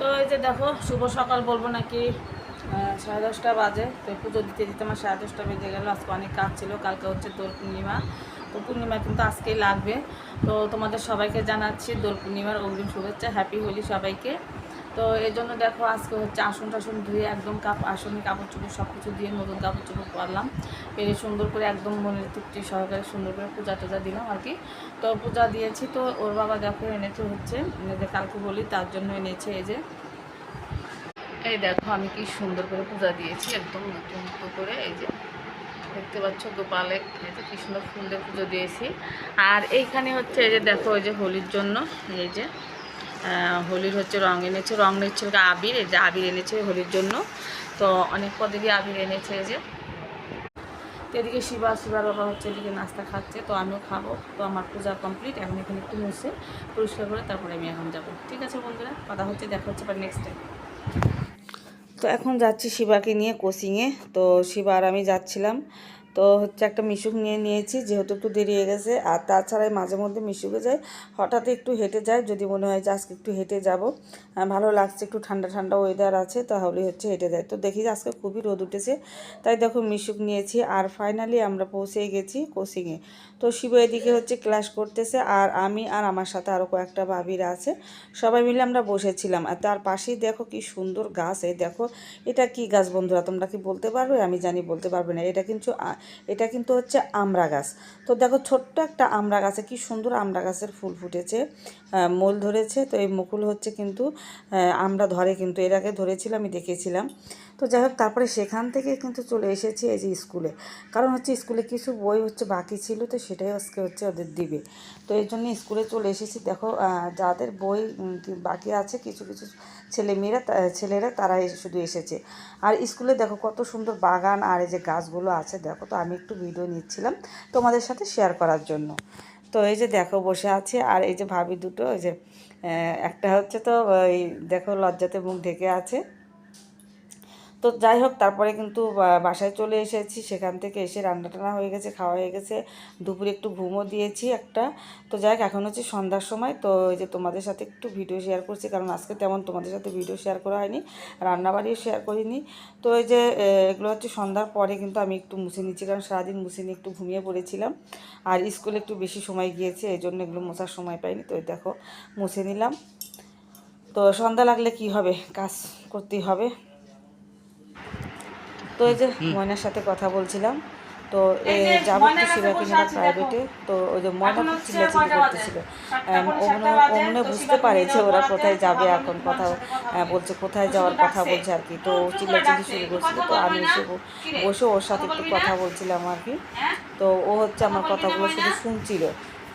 তো এই যে দেখো, শুভ সকাল বলব নাকি? সাড়ে দশটা বাজে, তো পুজো দিতে দিতে আমার সাড়ে দশটা বেজে গেলো, আজকে অনেক কাজ ছিল, কালকে হচ্ছে দোল পূর্ণিমা। তো পূর্ণিমা কিন্তু আজকেই লাগবে। তো তোমাদের সবাইকে জানাচ্ছি দোল পূর্ণিমার অগ্রিম শুভেচ্ছা, হ্যাপি হোলি সবাইকে। তো এই জন্য দেখো আজকে হচ্ছে আসন টাসন ধুয়ে একদম কাপ আসনে কাপড় চোপড় সব কিছু দিয়ে নতুন কাপড় চোপড় পরলাম। পেরে সুন্দর করে একদম মনের তৃপ্তি সহকারে সুন্দর করে পূজা টুজা দিলাম আর কি। তো পূজা দিয়েছি তো ওর বাবা দেখো এনেছে হচ্ছে, যে কালকে বলি তার জন্য এনেছে এই যে। এই দেখো আমি কি সুন্দর করে পূজা দিয়েছি, একদম নতুন করে এই যে। দেখতে পাচ্ছ গোপালে কি সুন্দর ফুল দিয়ে পুজো দিয়েছি। আর এইখানে হচ্ছে এই যে দেখো এই যে হোলির জন্য, এই যে হোলির হচ্ছে রং এনেছে, রং নিচ্ছে হচ্ছে আবির, এই যে আবির এনেছে হোলির জন্য। তো অনেক পদেরই আবির এনেছে এই যে। এদিকে শিবা শিবার বাবা হচ্ছে এদিকে নাস্তা খাচ্ছে, তো আমিও খাব। তো আমার পূজা কমপ্লিট এখন এখানে একটু মুছে, পরিষ্কার করে তারপরে আমি এখন যাব। ঠিক আছে বন্ধুরা, কথা হচ্ছে, দেখা হচ্ছে পর নেক্সট টাইম তো এখন যাচ্ছি শিবাকে নিয়ে কোচিংয়ে তো শিবা আর আমি যাচ্ছিলাম তো হচ্ছে একটা মিশুক নিয়ে নিয়েছি, যেহেতু একটু দেরি হয়ে গেছে। আর তাছাড়াই মাঝে মধ্যে মিশুকে যাই, হঠাৎ একটু হেঁটে যায় যদি মনে হয় যে আজকে একটু হেঁটে যাব। ভালো লাগছে, একটু ঠান্ডা ঠান্ডা ওয়েদার আছে তাহলে হচ্ছে হেঁটে যায় তো দেখি আজকে খুবই রোদ উঠেছে। তাই দেখো মিশুক নিয়েছি, আর ফাইনালি আমরা পৌঁছে গেছি কোচিংয়ে। তো শিব এদিকে হচ্ছে ক্লাস করতেছে, আর আমি আর আমার সাথে আরও কয়েকটা ভাবিরা আছে। সবাই মিলে আমরা বসেছিলাম। আর তার পাশেই দেখো কি সুন্দর গাছ, এই দেখো, এটা কি গাছ বন্ধুরা, তোমরা কি বলতে পারবে? আমি জানি বলতে পারবে না। এটা কিন্তু এটা কিন্তু হচ্ছে আমরা গাছ। তো দেখো ছোট্ট একটা আমড়া গাছে কি সুন্দর আমরা গাছের ফুল ফুটেছে মূল ধরেছে। তো এই মুকুল হচ্ছে কিন্তু আমরা ধরে কিন্তু, এর আগে ধরেছিলাম, আমি দেখেছিলাম। তো যাই হোক, তারপরে সেখান থেকে কিন্তু চলে এসেছি এই যে স্কুলে। কারণ হচ্ছে স্কুলে কিছু বই হচ্ছে বাকি ছিল, তো সেটাই আজকে হচ্ছে ওদের দিবে। তো এই জন্য স্কুলে চলে এসেছি। দেখো যাদের বই বাকি আছে, কিছু কিছু ছেলেমেয়েরা ছেলেরা তারা শুধু এসেছে। আর স্কুলে দেখো কত সুন্দর বাগান আর এই যে গাছগুলো আছে, দেখো তো আমি একটু ভিডিও নিচ্ছিলাম তোমাদের সাথে শেয়ার করার জন্য। তো এই যে দেখো বসে আছে, আর এই যে ভাবি দুটো এই যে একটা হচ্ছে তো, ওই দেখো লজ্জাতে মুখ ঢেকে আছে। তো যাই হোক তারপরে কিন্তু বাসায় চলে এসেছি। সেখান থেকে এসে রান্না টান্না হয়ে গেছে, খাওয়া হয়ে গেছে। দুপুরে একটু ঘুমও দিয়েছি একটা। তো যাই হোক, এখন হচ্ছে সন্ধ্যার সময়। তো এই যে তোমাদের সাথে একটু ভিডিও শেয়ার করছি, কারণ আজকে তেমন তোমাদের সাথে ভিডিও শেয়ার করা হয়নি, রান্নাবাড়িও শেয়ার করিনি। তো এই যে এগুলো হচ্ছে সন্ধ্যার পরে কিন্তু আমি একটু মুছে নিচ্ছি, কারণ সারাদিন মুছে নিয়ে একটু ঘুমিয়ে পড়েছিলাম। আর স্কুলে একটু বেশি সময় গিয়েছে, এই জন্য এগুলো মোছার সময় পাইনি। তো দেখো, মুছে নিলাম। তো সন্ধ্যা লাগলে কি হবে? কাজ করতেই হবে। তো এই যে ময়নার সাথে কথা বলছিলাম তো এ যাব একটু নিলাম প্রাইভেটে তো ওই যে ময়না খুব চিল্লাচিল্লি করতেছিল। ও মনে বুঝতে পারে যে ওরা কোথায় যাবে এখন কথা আহ, বলছে কোথায় যাওয়ার কথা বলছে আর কি। তো ও চিল্লাচিল্লি শুরু করছিল তো আমি এসে বসে ওর সাথে একটু কথা বলছিলাম আর কি। তো ও হচ্ছে আমার কথাগুলো শুধু শুনছিল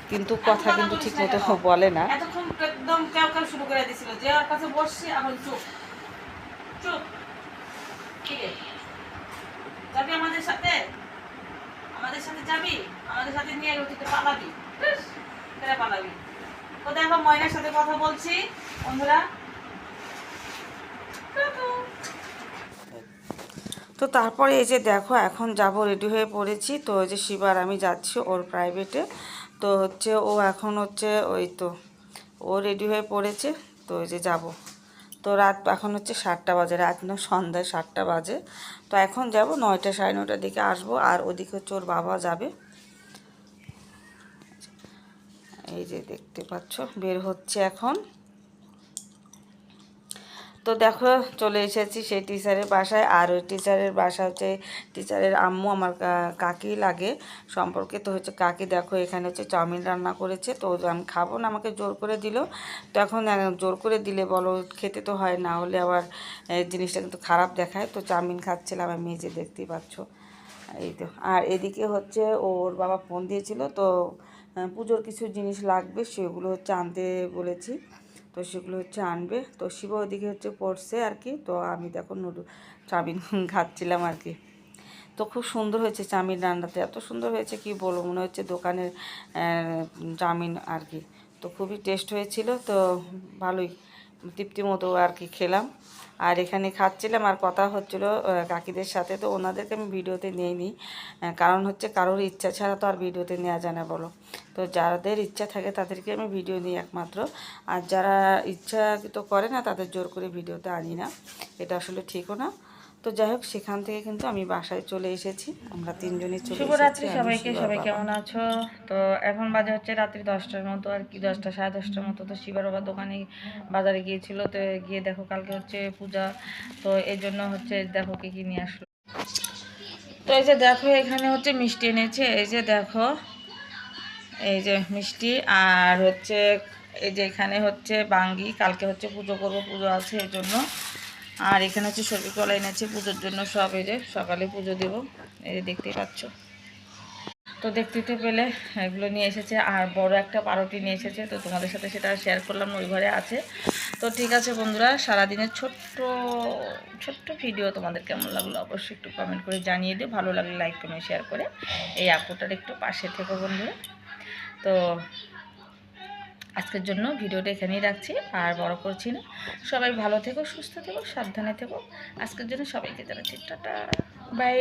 কিন্তু কথা কিন্তু ঠিক মতো বলে না। একদম কেউ কেউ শুরু করে দিছিল যে ওর কাছে বসছি এখন চুপ। চুপ। যাবি আমাদের সাথে? আমাদের সাথে যাবি? আমাদের সাথে নিয়ে পালাবি। কেটে পালাবি। তো দেখো ময়নার সাথে কথা বলছি? বন্ধুরা? তো তারপরে এই যে দেখো, এখন যাব রেডি হয়ে পড়েছি। তো ওই যে শিবার, আমি যাচ্ছি ওর প্রাইভেটে তো হচ্ছে ও এখন হচ্ছে ওই তো, ও রেডি হয়ে পড়েছে। তো ওই যে যাব। তো রাত এখন হচ্ছে সাতটা বাজে, রাত না সন্ধ্যায় সাতটা বাজে। তো এখন যাব নয়টা সাড়ে নটার দিকে আসব, আর ওদিকে চোর বাবা যাবে। এই যে দেখতে পাচ্ছ, বের হচ্ছে এখন। তো দেখো, চলে এসেছি সেই টিচারের বাসায়। আর ওই টিচারের বাসা হচ্ছে টিচারের আম্মু, আমার কাকি লাগে। সম্পর্কে তো হচ্ছে কাকি দেখো, এখানে হচ্ছে চাউমিন রান্না করেছে। তো আমি খাব না, আমাকে জোর করে দিল। তো এখন জোর করে দিলে বলো, খেতে তো হয় না, হলে আবার জিনিসটা কিন্তু খারাপ দেখায়। তো চাউমিন খাচ্ছিলাম আমি যে দেখতেই পাচ্ছ। এই তো, আর এদিকে হচ্ছে ওর বাবা ফোন দিয়েছিল। তো পুজোর কিছু জিনিস লাগবে, সেগুলো হচ্ছে আনতে বলেছি। তো সেগুলো হচ্ছে আনবে। তো শিব ওদিকে হচ্ছে পড়ছে আর কি। তো আমি দেখো নুডু, চাউমিন খাচ্ছিলাম আর কি। তো খুব সুন্দর হয়েছে চাউমিন রান্নাতে। এত সুন্দর হয়েছে কি বলব? মনে হচ্ছে দোকানের চাউমিন আর কি। তো খুবই টেস্ট হয়েছিল। তো ভালোই। তৃপ্তি মতো আর কি খেলাম। আর এখানে খাচ্ছিলাম আর কথা হচ্ছিল কাকিদের সাথে। তো ওনাদেরকে আমি ভিডিওতে নিইনি কারণ হচ্ছে কারোর ইচ্ছা ছাড়া তো আর ভিডিওতে নেওয়া যায় না বলো। তো যাদের ইচ্ছা থাকে তাদেরকে আমি ভিডিও নিই একমাত্র। আর যারা ইচ্ছা তো করে না তাদের জোর করে ভিডিওতে আনি না। এটা আসলে ঠিকও না। তো যাই হোক সেখান থেকে কিন্তু আমি বাসায় চলে এসেছি। আমরা তিনজনই চলে শুভরাত্রি সবাইকে সবাই কেমন আছো? তো এখন বাজে হচ্ছে রাত্রি দশটার মতো আর কি দশটা সাড়ে দশটার মতো। তো শিবার বাবা দোকানে বাজারে গিয়েছিল তো গিয়ে দেখো কালকে হচ্ছে পূজা। তো এই জন্য হচ্ছে দেখো কি কি নিয়ে আসলো। তো এই যে দেখো এখানে হচ্ছে মিষ্টি এনেছে। এই যে দেখো এই যে মিষ্টি। আর হচ্ছে এই যে এখানে হচ্ছে বাঙ্গি। কালকে হচ্ছে পুজো করব পুজো আছে এই জন্য। আর এখানে হচ্ছে সবজি কলা এনেছে, পুজোর জন্য সব এই যে সকালে পুজো দেব, এই যে দেখতেই পাচ্ছ। তো দেখতে তো পেলে এগুলো নিয়ে এসেছে, আর বড় একটা পারোটি নিয়ে এসেছে, তো তোমাদের সাথে সেটা শেয়ার করলাম, ওই ঘরে আছে। তো ঠিক আছে বন্ধুরা, সারাদিনের ছোট্ট ছোট্ট ভিডিও তোমাদের কেমন লাগল অবশ্যই একটু কমেন্ট করে জানিয়ে দিও, ভালো লাগলে লাইক কমেন্ট শেয়ার করে এই আপুটার একটু পাশে থেকো বন্ধুরা। তো আজকের জন্য ভিডিওটা এখানেই রাখছি, আর বড় করছি না। সবাই ভালো থেকো, সুস্থ থেকো, সাবধানে থেকো। আজকের জন্য সবাইকে জানাচ্ছি, টাটা। বাই।